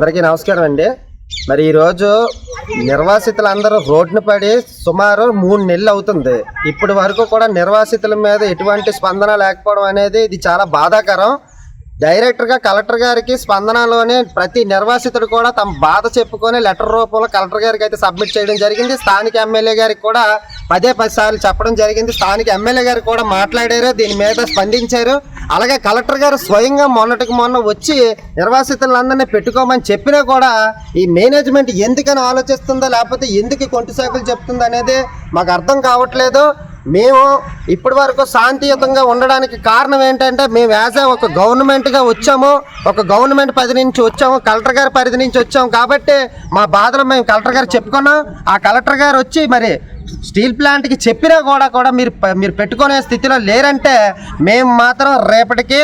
అందరికీ నమస్కారం అండి. మరి ఈరోజు నిర్వాసితులందరూ రోడ్డున పడి సుమారు మూడు నెలలు అవుతుంది. ఇప్పటి వరకు కూడా నిర్వాసితుల మీద ఎటువంటి స్పందన లేకపోవడం అనేది ఇది చాలా బాధాకరం. డైరెక్టర్గా కలెక్టర్ గారికి స్పందనలోనే ప్రతి నిర్వాసితుడు కూడా తమ బాధ చెప్పుకొని లెటర్ రూపంలో కలెక్టర్ గారికి అయితే సబ్మిట్ చేయడం జరిగింది. స్థానిక ఎమ్మెల్యే గారికి కూడా పదే పది సార్లు చెప్పడం జరిగింది. స్థానిక ఎమ్మెల్యే గారు కూడా మాట్లాడారు దీని మీద స్పందించారు. అలాగే కలెక్టర్ గారు స్వయంగా మొన్నటికి మొన్న వచ్చి నిర్వాసితులందరినీ పెట్టుకోమని చెప్పినా కూడా ఈ మేనేజ్మెంట్ ఎందుకని ఆలోచిస్తుందో లేకపోతే ఎందుకు ఈ కొంటి శాఖలు చెప్తుందో అనేది మాకు అర్థం కావట్లేదు. మేము ఇప్పటి వరకు శాంతియుతంగా ఉండడానికి కారణం ఏంటంటే మేము యాజ్ ఒక గవర్నమెంట్గా వచ్చాము. ఒక గవర్నమెంట్ పరిధి నుంచి వచ్చాము. కలెక్టర్ గారి పరిధి నుంచి వచ్చాము. కాబట్టి మా బాధలు మేము కలెక్టర్ గారు చెప్పుకున్నాం. ఆ కలెక్టర్ గారు వచ్చి మరి స్టీల్ ప్లాంట్కి చెప్పినా కూడా కూడా మీరు మీరు పెట్టుకునే స్థితిలో లేరంటే మేము మాత్రం రేపటికి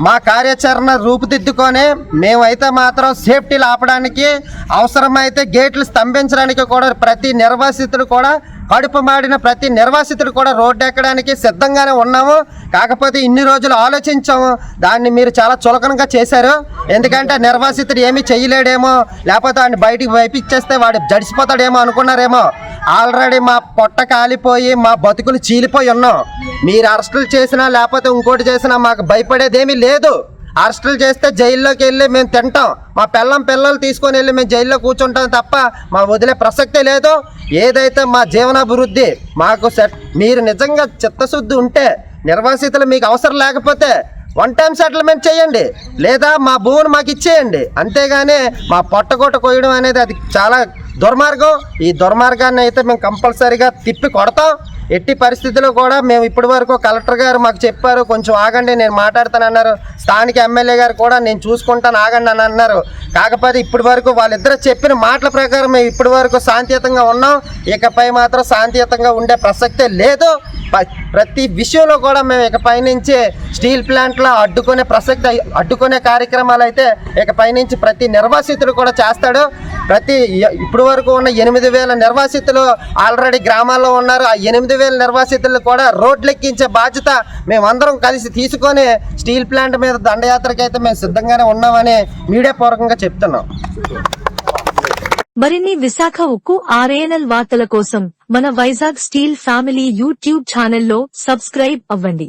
మా కార్యాచరణ రూపుదిద్దుకొని మేమైతే మాత్రం సేఫ్టీలు ఆపడానికి అవసరమైతే గేట్లు స్తంభించడానికి కూడా ప్రతి నిర్వాసితుడు కూడా కడుపు మాడిన ప్రతి నిర్వాసితుడు కూడా రోడ్డు ఎక్కడానికి సిద్ధంగానే ఉన్నాము. కాకపోతే ఇన్ని రోజులు ఆలోచించాము. దాన్ని మీరు చాలా చులకనగా చేశారు. ఎందుకంటే నిర్వాసితుడు ఏమీ చేయలేడేమో లేకపోతే వాడిని బయటికి వైపిచ్చేస్తే వాడు జడిసిపోతాడేమో అనుకున్నారేమో. ఆల్రెడీ మా పొట్ట కాలిపోయి మా బతుకులు చీలిపోయి ఉన్నాం. మీరు అరెస్టులు చేసినా లేకపోతే ఇంకోటి చేసినా మాకు భయపడేదేమీ లేదు. అరెస్టులు చేస్తే జైల్లోకి వెళ్ళి మేము తింటాం. మా పిల్లం పిల్లలు తీసుకొని వెళ్ళి మేము జైల్లో కూర్చుంటాం తప్ప మా వదిలే ప్రసక్తే లేదు. ఏదైతే మా జీవనాభివృద్ధి మాకు సెట్ మీరు నిజంగా చిత్తశుద్ధి ఉంటే నిర్వాసితులు మీకు అవసరం లేకపోతే వన్ టైం సెటిల్మెంట్ చేయండి. లేదా మా భూమిని మాకు ఇచ్చేయండి. అంతేగాని మా పొట్టగొట్ట కొయ్యడం అనేది అది చాలా దుర్మార్గం. ఈ దుర్మార్గాన్ని అయితే మేము కంపల్సరీగా తిప్పి కొడతాం. ఎట్టి పరిస్థితుల్లో కూడా మేము ఇప్పటి వరకు కలెక్టర్ గారు మాకు చెప్పారు కొంచెం ఆగండి నేను మాట్లాడతాను అన్నారు. స్థానిక ఎమ్మెల్యే గారు కూడా నేను చూసుకుంటాను ఆగండి అని అన్నారు. కాకపోతే ఇప్పటి వరకు వాళ్ళిద్దరు చెప్పిన మాటల ప్రకారం మేము ఇప్పటి వరకు శాంతియుతంగా ఉన్నాం. ఇకపై మాత్రం శాంతియుతంగా ఉండే ప్రసక్తే లేదు. ప్రతి విషయంలో కూడా మేము ఇకపై నుంచి స్టీల్ ప్లాంట్లో అడ్డుకునే ప్రసక్తి అడ్డుకునే కార్యక్రమాలు అయితే ఇకపై నుంచి ప్రతి నిర్వాసితుడు కూడా చేస్తాడు. ప్రతి ఇప్పటి వరకు ఉన్న ఎనిమిది వేల నిర్వాసితులు ఆల్రెడీ గ్రామాల్లో ఉన్నారు. ఆ ఎనిమిది వేల నిర్వాసితులు కూడా రోడ్లు ఎక్కించే బాధ్యత మేమందరం కలిసి తీసుకొని స్టీల్ ప్లాంట్ మీద దండయాత్రకి అయితే మేము సిద్ధంగానే ఉన్నామని మీడియా పూర్వకంగా చెప్తున్నాం. మరిన్ని విశాఖ ఉక్కు ఆర్ఏఎన్ఎల్ వార్తల కోసం మన వైజాగ్ స్టీల్ ఫ్యామిలీ యూట్యూబ్ ఛానల్లో సబ్స్క్రైబ్ అవ్వండి.